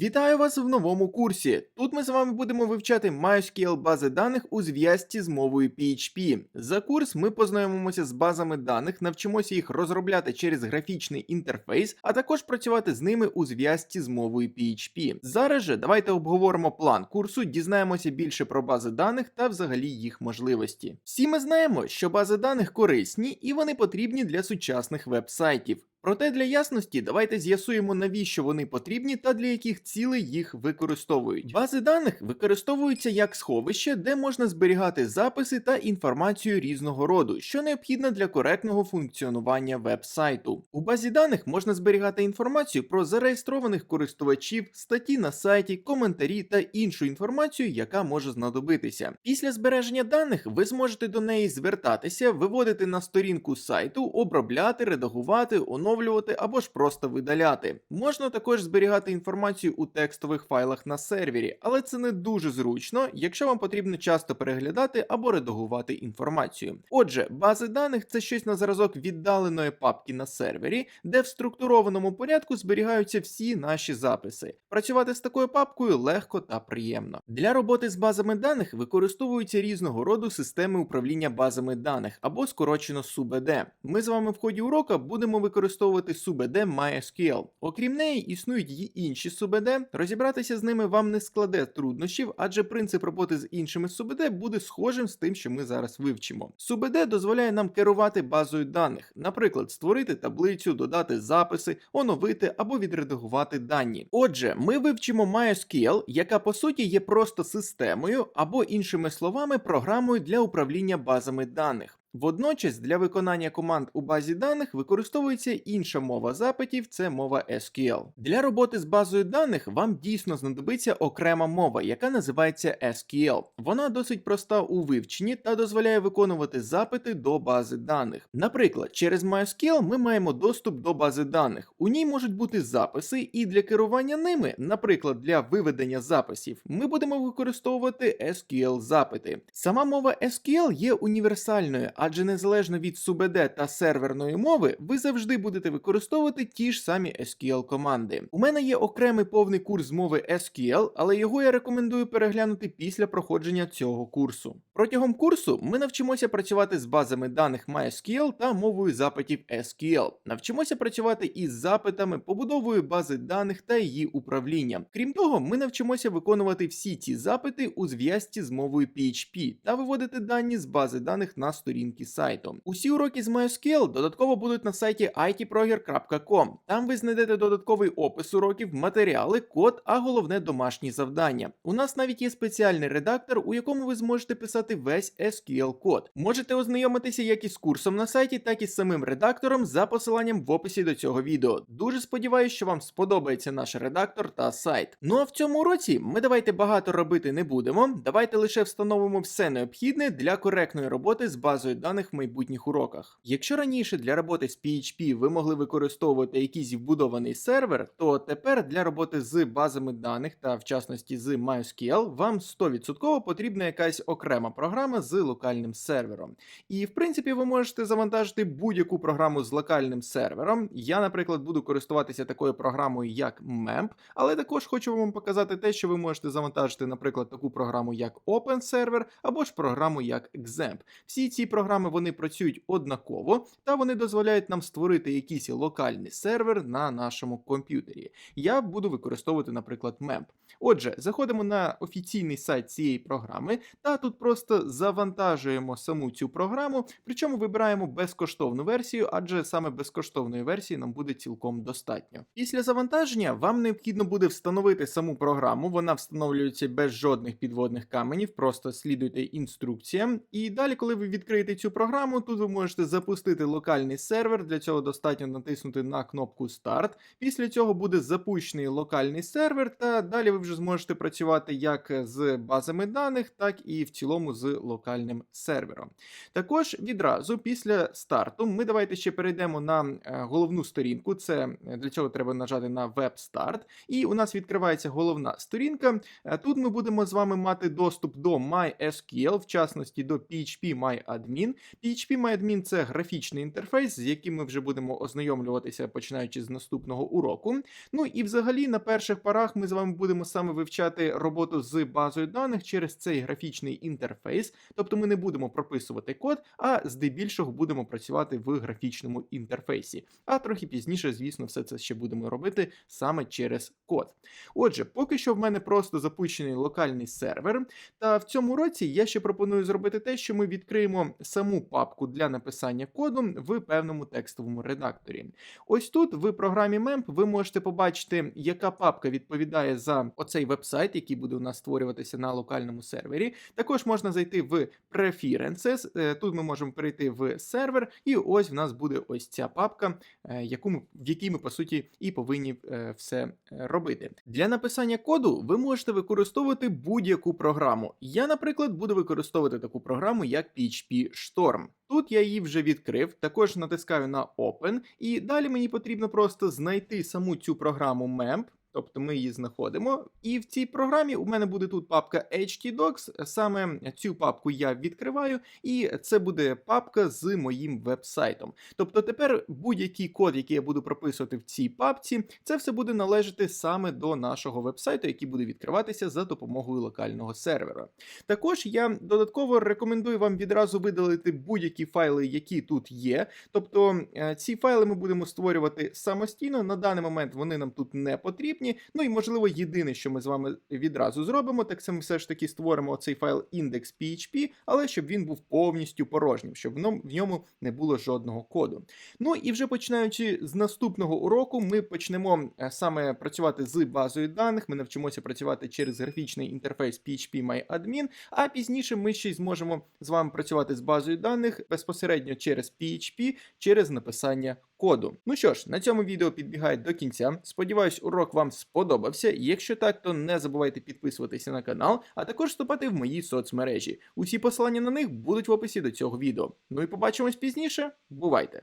Вітаю вас в новому курсі. Тут ми з вами будемо вивчати MySQL бази даних у зв'язці з мовою PHP. За курс ми познайомимося з базами даних, навчимося їх розробляти через графічний інтерфейс, а також працювати з ними у зв'язці з мовою PHP. Зараз же давайте обговоримо план курсу, дізнаємося більше про бази даних та взагалі їх можливості. Всі ми знаємо, що бази даних корисні і вони потрібні для сучасних веб-сайтів. Проте для ясності давайте з'ясуємо, навіщо вони потрібні та для яких цілей їх використовують. Бази даних використовуються як сховище, де можна зберігати записи та інформацію різного роду, що необхідно для коректного функціонування веб-сайту. У базі даних можна зберігати інформацію про зареєстрованих користувачів, статті на сайті, коментарі та іншу інформацію, яка може знадобитися. Після збереження даних ви зможете до неї звертатися, виводити на сторінку сайту, обробляти, редагувати, оновлювати або ж просто видаляти. Можна також зберігати інформацію у текстових файлах на сервері, але це не дуже зручно, якщо вам потрібно часто переглядати або редагувати інформацію. Отже, бази даних це щось на зразок віддаленої папки на сервері, де в структурованому порядку зберігаються всі наші записи. Працювати з такою папкою легко та приємно. Для роботи з базами даних використовуються різного роду системи управління базами даних або скорочено SUBD. Ми з вами в ході урока будемо використовувати SUBD MySQL. Окрім неї, існують й інші SUBD. Розібратися з ними вам не складе труднощів, адже принцип роботи з іншими SUBD буде схожим з тим, що ми зараз вивчимо. SUBD дозволяє нам керувати базою даних, наприклад, створити таблицю, додати записи, оновити або відредагувати дані. Отже, ми вивчимо MySQL, яка по суті є просто системою або іншими словами програмою для управління базами даних. Водночас для виконання команд у базі даних використовується інша мова запитів, це мова SQL. Для роботи з базою даних вам дійсно знадобиться окрема мова, яка називається SQL. Вона досить проста у вивченні та дозволяє виконувати запити до бази даних. Наприклад, через MySQL ми маємо доступ до бази даних. У ній можуть бути записи, і для керування ними, наприклад, для виведення записів, ми будемо використовувати SQL запити. Сама мова SQL є універсальною адже незалежно від SUBD та серверної мови, ви завжди будете використовувати ті ж самі SQL команди. У мене є окремий повний курс мови SQL, але його я рекомендую переглянути після проходження цього курсу. Протягом курсу ми навчимося працювати з базами даних MySQL та мовою запитів SQL. Навчимося працювати із запитами, побудовою бази даних та її управлінням. Крім того, ми навчимося виконувати всі ці запити у зв'язці з мовою PHP та виводити дані з бази даних на сторінки сайту. Усі уроки з MySQL додатково будуть на сайті itproger.com. Там ви знайдете додатковий опис уроків, матеріали, код, а головне домашні завдання. У нас навіть є спеціальний редактор, у якому ви зможете писати весь SQL код. Можете ознайомитися як із курсом на сайті, так і з самим редактором за посиланням в описі до цього відео. Дуже сподіваюся, що вам сподобається наш редактор та сайт. Ну а в цьому уроці ми давайте багато робити не будемо. Давайте лише встановимо все необхідне для коректної роботи з базою даних в майбутніх уроках. Якщо раніше для роботи з PHP ви могли використовувати якийсь вбудований сервер, то тепер для роботи з базами даних та в частності з MySQL вам 100% потрібна якась окрема програма з локальним сервером. І в принципі ви можете завантажити будь-яку програму з локальним сервером. Я, наприклад, буду користуватися такою програмою, як MEMP, але також хочу вам показати те, що ви можете завантажити, наприклад, таку програму, як OpenServer, або ж програму як XAMPP. Всі ці програми вони працюють однаково, та вони дозволяють нам створити якийсь локальний сервер на нашому комп'ютері. Я буду використовувати, наприклад, MEMP. Отже, заходимо на офіційний сайт цієї програми, та тут просто завантажуємо саму цю програму, причому вибираємо безкоштовну версію, адже саме безкоштовної версії нам буде цілком достатньо. Після завантаження вам необхідно буде встановити саму програму, вона встановлюється без жодних підводних каменів, просто слідуйте інструкціям. І далі, коли ви відкриєте цю програму, тут ви можете запустити локальний сервер. Для цього достатньо натиснути на кнопку Старт. Після цього буде запущений локальний сервер, та далі ви вже зможете працювати як з базами даних, так і в цілому з локальним сервером. Також відразу після старту ми давайте ще перейдемо на е, головну сторінку. Це е, для цього треба нажати на Start. І у нас відкривається головна сторінка. Е, Тут ми будемо з вами мати доступ до MySQL, в частності до PHP MyAdmin. MyAdmin. PHP MyAdmin – це графічний інтерфейс, з яким ми вже будемо ознайомлюватися починаючи з наступного уроку. Ну і взагалі на перших парах ми з вами будемо саме вивчати роботу з базою даних через цей графічний інтерфейс. Тобто ми не будемо прописувати код, а здебільшого будемо працювати в графічному інтерфейсі. А трохи пізніше, звісно, все це ще будемо робити саме через код. Отже, поки що в мене просто запущений локальний сервер. Та в цьому році я ще пропоную зробити те, що ми відкриємо саму папку для написання коду в певному текстовому редакторі. Ось тут в програмі MEMP ви можете побачити, яка папка відповідає за оцей вебсайт, який буде у нас створюватися на локальному сервері. Також можна зайти в Preferences, е, Тут ми можемо перейти в сервер, і ось в нас буде ось ця папка, е, яку ми, в якій ми по суті і повинні е, все робити. Для написання коду ви можете використовувати будь-яку програму. Я, наприклад, буду використовувати таку програму, як PHP Storm. Тут я її вже відкрив, також натискаю на Open, і далі мені потрібно просто знайти саму цю програму MEMP. Тобто ми її знаходимо. І в цій програмі у мене буде тут папка htdocs. Саме цю папку я відкриваю, і це буде папка з моїм веб-сайтом. Тобто тепер будь-який код, який я буду прописувати в цій папці, це все буде належати саме до нашого веб-сайту, який буде відкриватися за допомогою локального сервера. Також я додатково рекомендую вам відразу видалити будь-які файли, які тут є. Тобто е, ці файли ми будемо створювати самостійно. На даний момент вони нам тут не потрібні. Ну і можливо, єдине, що ми з вами відразу зробимо, так це ми все ж таки створимо цей файл index.php, але щоб він був повністю порожнім, щоб в ньому- не було жодного коду. Ну і вже починаючи з наступного уроку, ми почнемо е, саме працювати з базою даних. Ми навчимося працювати через графічний інтерфейс PHP MyAdmin, а пізніше ми ще й зможемо з вами працювати з базою даних безпосередньо через PHP, через написання коду. Ну що ж, на цьому відео підбігає до кінця. Сподіваюсь, урок вам сподобався. Якщо так, то не забувайте підписуватися на канал, а також вступати в мої соцмережі. Усі посилання на них будуть в описі до цього відео. Ну і побачимось пізніше. Бувайте!